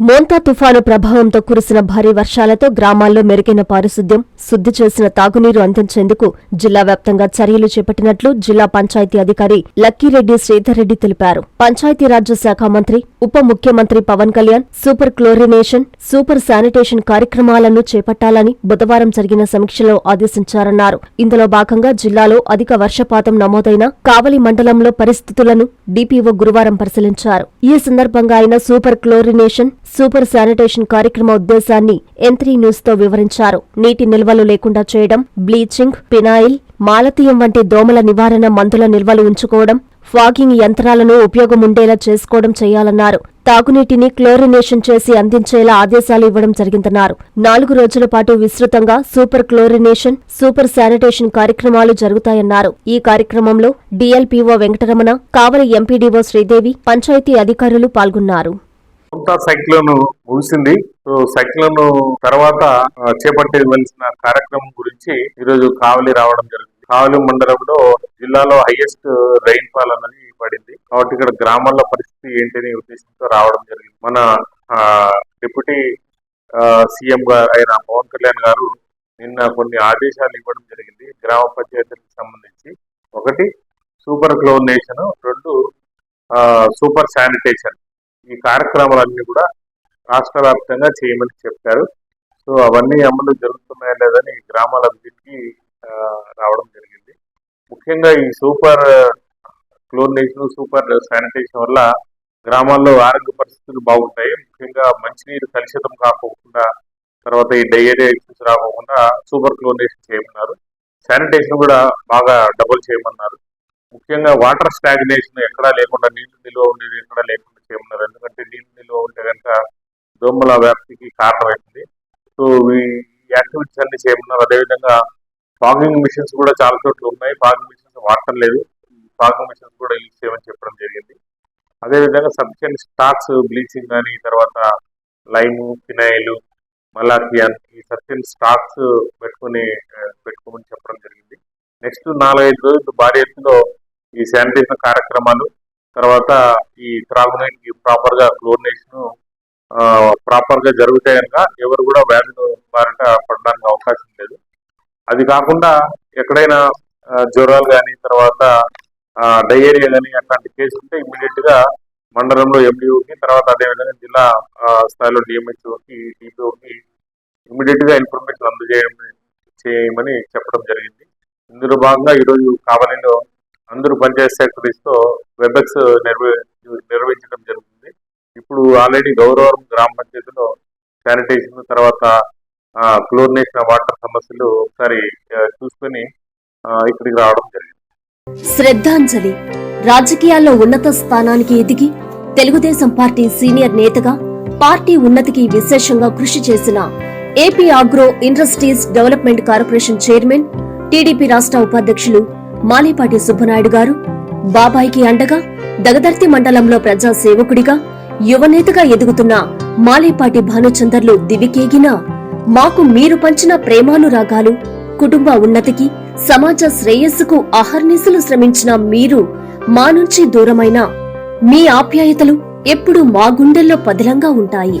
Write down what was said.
మోంతా తుఫాను ప్రభావంతో కురిసిన భారీ వర్షాలతో గ్రామాల్లో మెరుగైన పారిశుద్ధ్యం శుద్ధి చేసిన తాగునీరు అందించేందుకు జిల్లా వ్యాప్తంగా చర్యలు చేపట్టినట్లు జిల్లా పంచాయతీ అధికారి లక్కీరెడ్డి శ్రీధర్రెడ్డి తెలిపారు. పంచాయతీరాజ్ శాఖ మంత్రి ఉప ముఖ్యమంత్రి Pawan Kalyan super chlorination super sanitation కార్యక్రమాలను చేపట్టాలని బుధవారం జరిగిన సమీక్షలో ఆదేశించారన్నారు. ఇందులో భాగంగా జిల్లాలో అధిక వర్షపాతం నమోదైన కావలి మండలంలో పరిస్థితులను డిపిఓ గురువారం పరిశీలించారు. ఈ సందర్భంగా ఆయన సూపర్ క్లోరినేషన్ సూపర్ శానిటేషన్ కార్యక్రమ ఉద్దేశాన్ని ఎంత్రీ న్యూస్తో వివరించారు. నీటి నిల్వలు లేకుండా చేయడం బ్లీచింగ్ పినాయిల్ మాలతీయం వంటి దోమల నివారణ మందుల నిల్వలు ఉంచుకోవడం ఫాగింగ్ యంత్రాలను ఉపయోగముండేలా చేసుకోవడం చేయాలన్నారు. తాగునీటిని క్లోరినేషన్ చేసి అందించేలా ఆదేశాలు ఇవ్వడం జరిగిందన్నారు. నాలుగు రోజుల పాటు విస్తృతంగా సూపర్ క్లోరినేషన్ సూపర్ శానిటేషన్ కార్యక్రమాలు జరుగుతాయన్నారు. ఈ కార్యక్రమంలో డీఎల్పీఓ వెంకటరమణ కావలి ఎంపీడీఓ శ్రీదేవి పంచాయతీ అధికారులు పాల్గొన్నారు. కొంత సైక్లోన్ ముగిసింది. సో సైక్లోన్ తర్వాత చేపట్టవలసిన కార్యక్రమం గురించి ఈరోజు కావలి రావడం జరిగింది. కావలి మండలంలో జిల్లాలో హైయెస్ట్ రైన్ ఫాల్ పడింది. కాబట్టి ఇక్కడ గ్రామాల్లో పరిస్థితి ఏంటనే ఉద్దేశంతో రావడం జరిగింది. మన డిప్యూటీ సీఎం గారు అయిన పవన్ కళ్యాణ్ గారు నిన్న కొన్ని ఆదేశాలు ఇవ్వడం జరిగింది. గ్రామ పంచాయతీలకు సంబంధించి. ఒకటి సూపర్ క్లోనేషన్ రెండు సూపర్ శానిటేషన్ ఈ కార్యక్రమాలన్నీ కూడా రాష్ట్ర వ్యాప్తంగా చేయమని చెప్పారు. సో అవన్నీ అమలు జరుగుతున్నాయా లేదని గ్రామాల అభివృద్ధికి రావడం జరిగింది. ముఖ్యంగా ఈ సూపర్ క్లోరినేషన్ సూపర్ శానిటేషన్ వల్ల గ్రామాల్లో ఆరోగ్య పరిస్థితులు బాగుంటాయి. ముఖ్యంగా మంచినీరు కలుషితం కాకోకుండా తర్వాత ఈ డయేరియా ఇష్యూస్ రాకుండా సూపర్ క్లోరినేషన్ చేయమన్నారు. శానిటేషన్ కూడా బాగా డబుల్ చేయమన్నారు. ముఖ్యంగా వాటర్ స్టాగ్నేషన్ ఎక్కడా లేకుండా నీళ్ళు నిల్వ ఉండేది ఎక్కడా లేకుండా చేయమన్నారు. ఎందుకంటే నీళ్ళు నిల్వ ఉంటే కనుక దోమల వ్యాప్తికి కారణమైంది సో ఈ యాక్టివిటీస్ అన్ని చేయమన్నారు. అదేవిధంగా ఫాగింగ్ మిషన్స్ కూడా చాలా చోట్ల ఉన్నాయి. ఫాగింగ్ మిషన్స్ వాడటం లేదు. ఫాగింగ్ మిషన్స్ కూడా యూజ్ చేయమని చెప్పడం జరిగింది. అదేవిధంగా సఫిషియెంట్ స్టాక్స్ బ్లీచింగ్ కానీ తర్వాత లైము ఫినాయిలు మలాథియాన్ ఈ సఫిషియెంట్ స్టాక్స్ పెట్టుకుని పెట్టుకోమని చెప్పడం జరిగింది. నెక్స్ట్ నాలుగైదు రోజులు భారీ ఎత్తులో ఈ శానిటేషన్ కార్యక్రమాలు తర్వాత ఈ త్రాగునీటికి ప్రాపర్గా క్లోరినేషన్ ప్రాపర్గా గా ఎవరు కూడా వ్యాధులు బారిన పడడానికి అవకాశం లేదు. అది కాకుండా ఎక్కడైనా జ్వరాలు కానీ తర్వాత డయేరియా కానీ అట్లాంటి కేసు ఉంటే ఇమ్మీడియట్గా మండలంలో ఎండిఓకి తర్వాత అదేవిధంగా జిల్లా స్థాయిలో డిఎంహెచ్ఓకి డిపిఓకి ఇమ్మీడియట్గా ఇన్ఫర్మేషన్ అందజేయమని చేయమని చెప్పడం జరిగింది. ఇందులో భాగంగా ఈరోజు కావలిలో అందరూ పంచాయత్ సెక్రటరీస్తో వెబెక్స్ నిర్వ- నిర్వహించడం జరుగుతుంది. ఇప్పుడు ఆల్రెడీ గౌరవరం గ్రామ పంచాయతీలో శానిటేషన్ తర్వాత క్లోరినేషన్ వాటర్ సమస్యలు ఒకసారి చూసుకొని ఇక్కడికి రావడం జరిగింది. శ్రద్ధాంజలి. రాజకీయాల్లో ఉన్నత స్థానానికి ఎదిగి తెలుగుదేశం పార్టీ సీనియర్ నేతగా పార్టీ ఉన్నతికి విశేషంగా కృషి చేసిన AP agro industries development corporation chairman TDP రాష్ట్ర ఉపాధ్యక్షులు మాలేపాటి సుబ్బనాయుడు గారు బాబాయికి అండగా దగదర్తి మండలంలో ప్రజా సేవకుడిగా యువనేతగా ఎదుగుతున్న మాలేపాటి భానుచందర్లు దివికేగినా మాకు మీరు పంచిన ప్రేమానురాగాలు కుటుంబ ఉన్నతికి సమాజ శ్రేయస్సుకు అహర్నిశలు శ్రమించిన మీరు మా నుంచి దూరమైన మీ ఆప్యాయతలు ఎప్పుడూ మా గుండెల్లో పదిలంగా ఉంటాయి.